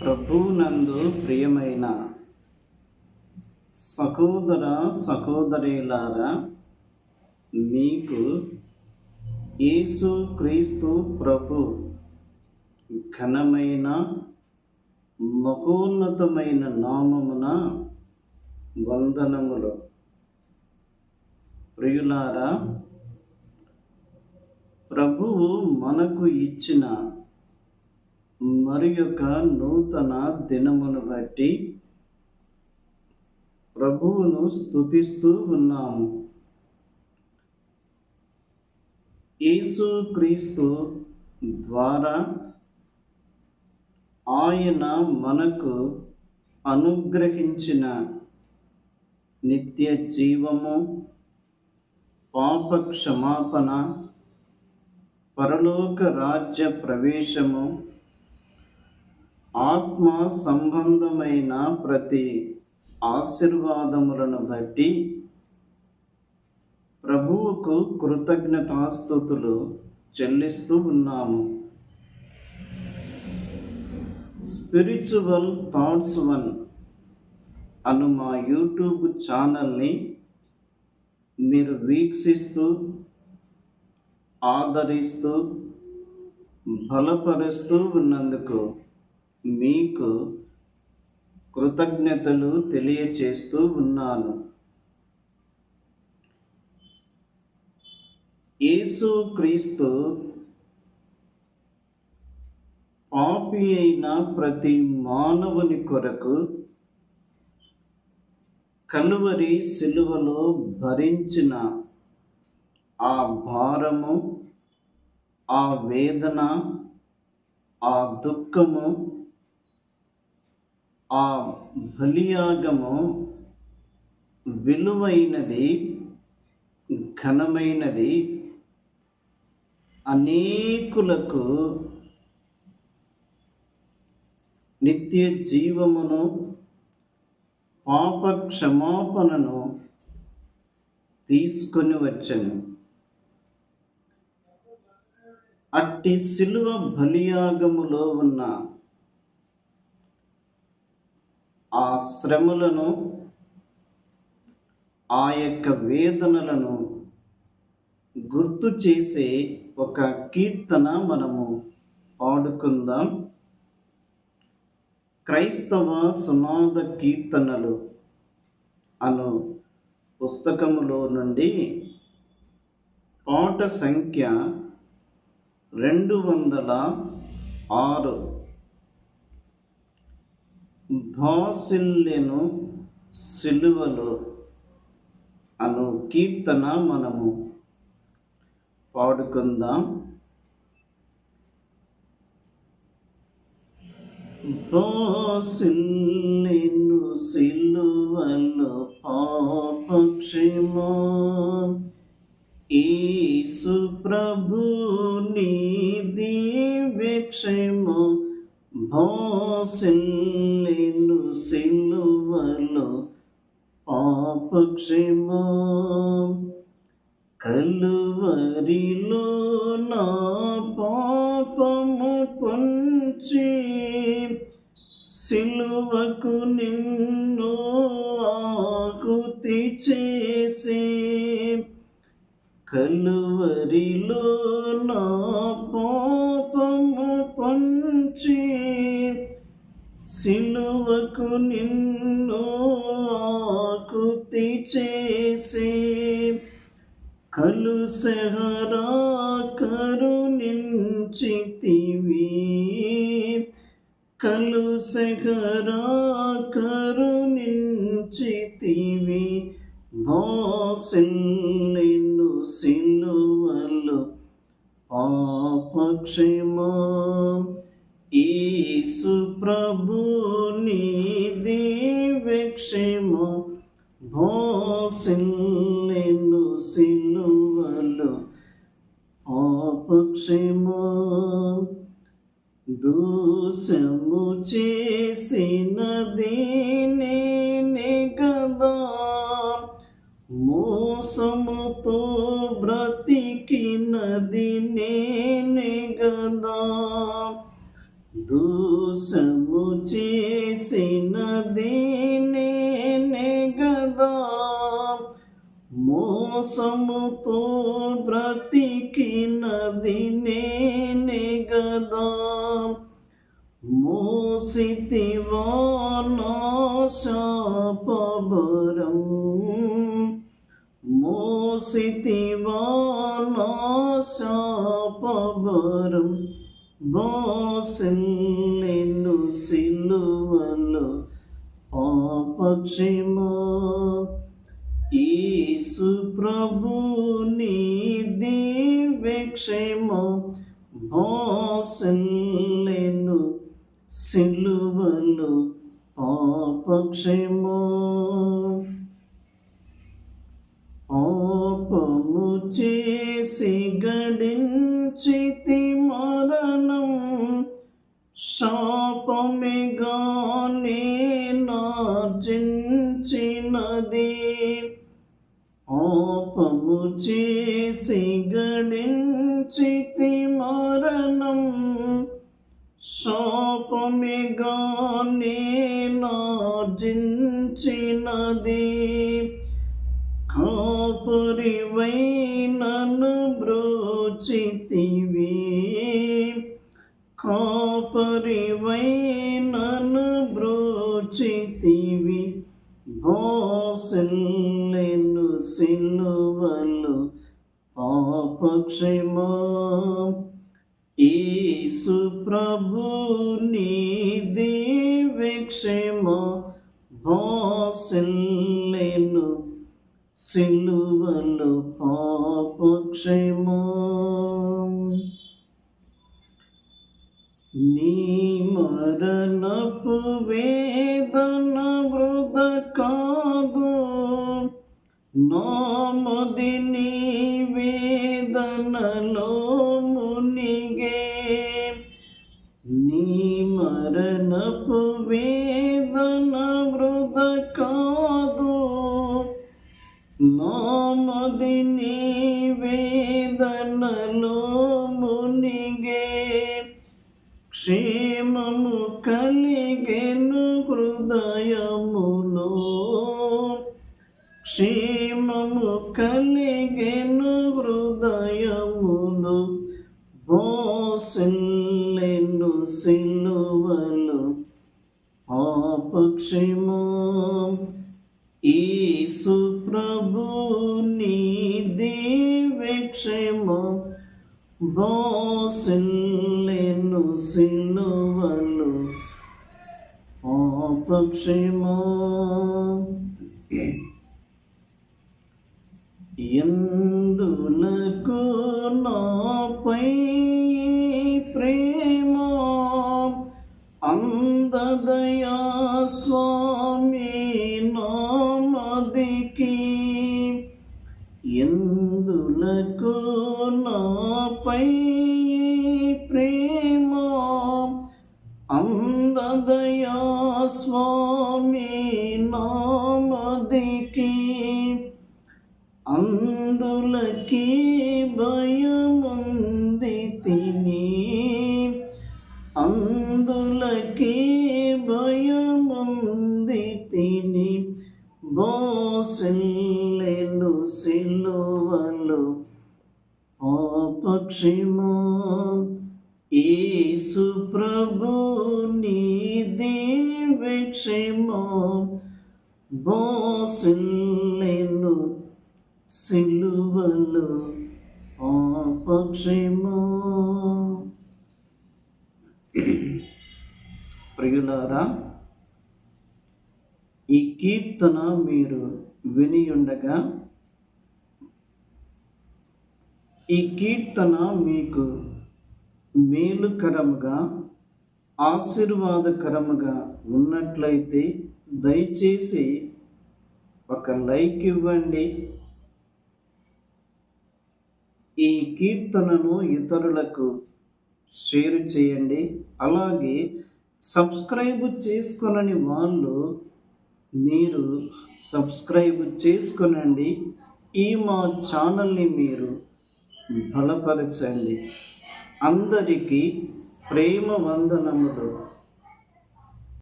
ప్రభునందు ప్రియమైన సహోదర సహోదరులారా మీకు యేసు క్రీస్తు ప్రభు ఘనమైన మహోన్నతమైన నామమున వందనములు. ప్రియులారా ప్రభువు మనకు ఇచ్చిన మరి యొక్క నూతన దినమును బట్టి ప్రభువును స్తుతిస్తూ ఉన్నాము. యేసు క్రీస్తు ద్వారా ఆయన మనకు అనుగ్రహించిన నిత్య జీవము పాప క్షమాపణ పరలోక రాజ్య ప్రవేశము ఆత్మ సంబంధమైన ప్రతి ఆశీర్వాదములను బట్టి ప్రభువుకు కృతజ్ఞతాస్థుతులు చెల్లిస్తూ ఉన్నాము. స్పిరిచువల్ థాట్స్ వన్ అను మా యూట్యూబ్ ఛానల్ని మీరు వీక్షిస్తూ ఆదరిస్తూ బలపరుస్తూ ఉన్నందుకు మీకు కృతజ్ఞతలు తెలియచేస్తూ ఉన్నాను. యేసు క్రీస్తు పాపి అయిన ప్రతి మానవుని కొరకు కలువరి సిలువలో భరించిన ఆ భారము ఆ వేదన ఆ దుఃఖము ఆ బలియాగము విలువైనది ఘనమైనది అనేకులకు నిత్య జీవమును పాప క్షమాపణను తీసుకొని వచ్చను. అట్టి శిలువ బలియాగములో ఉన్న ఆ శ్రమలను ఆ యొక్క వేదనలను గుర్తు చేసే ఒక కీర్తన మనము పాడుకుందాం. క్రైస్తవ సునాద కీర్తనలు అను పుస్తకములో నుండి పాట సంఖ్య రెండు వందల ఆరు. భాసిల్లెను సిలువలో అను కీర్తన మనము పాడుకుందాం. భాసిల్లెను సిలువలో పాపక్షమా. యేసు ప్రభు నీ దివ్యక్షేమ భాసిల్లెను సిలువలో పాపక్షేమా కలువరిలో నా పాపము పొంచి సిలువకు నిన్ను ఆకుతి చేసి కలువరిలో నా పాపము పంచి సిలువకు నిన్ను ఆకుతి చేసి కలుసహరా కరుణించితివి కలుసహరా కరుణించితివి భాసిల్లిను సిలువలు పాపక్షమా దూషము చేసినది నేనే గదా మోసముతో బ్రతికినది నేనే గదా దోషము చే మోసముతో బ్రతికినది నేనే గదా. మోసితివా నా శాపభరం. మోసితివా నా శాపభరం. బాసెల్లెను యేసు ప్రభు నీ దివ్యక్షమ సిలువలు పాపక్షేమో. పాపము చేసి గడించితి మరణం. శాపమిగానే నార్జించినది చేసి గడించితి మరణం. శాపమిగానే నార్జించినది కాపురివై నన్ను బ్రోచితివి. కాపరివై నన్ను బ్రోచితివి. భాసెల్లెను సిలువలు పాపక్షమా. యేసు ప్రభు నీ దివ్యక్షమా భాసెల్లెను సిలువలు పాపక్షమా. నీ మరణపు వేదన వృధ కాదు నామది నీ వేదనలో మునిగే క్షేమము కలిగెను హృదయములో క్షేమము కలిగెను యేసు ప్రభు నీ దివ్యక్షేమం బోసెల్లెను సిలువలు. పాపక్షేమం ఎందులకు నాపై అందులకి భయముంది తిని. అందులకే భయముంది తిని. బోసెల్లెను సిలువలు పాపక్షిమో యేసు ప్రభు నీ దివ్యక్షేమో బోసెల్లెను సిలువలు పాపక్షేమో ప్రియులారా ఈ కీర్తన మీరు వినియుండగా ఈ కీర్తన మీకు మేలుకరముగా ఆశీర్వాదకరముగా ఉన్నట్లయితే దయచేసి ఒక లైక్ ఇవ్వండి. ఈ కీర్తనను ఇతరులకు షేర్ చేయండి. అలాగే సబ్స్క్రైబ్ చేసుకొనని వాళ్ళు మీరు సబ్స్క్రైబ్ చేసుకొనండి. ఈ మా ఛానల్ని మీరు బలపరచండి. అందరికీ ప్రేమ వందనములు.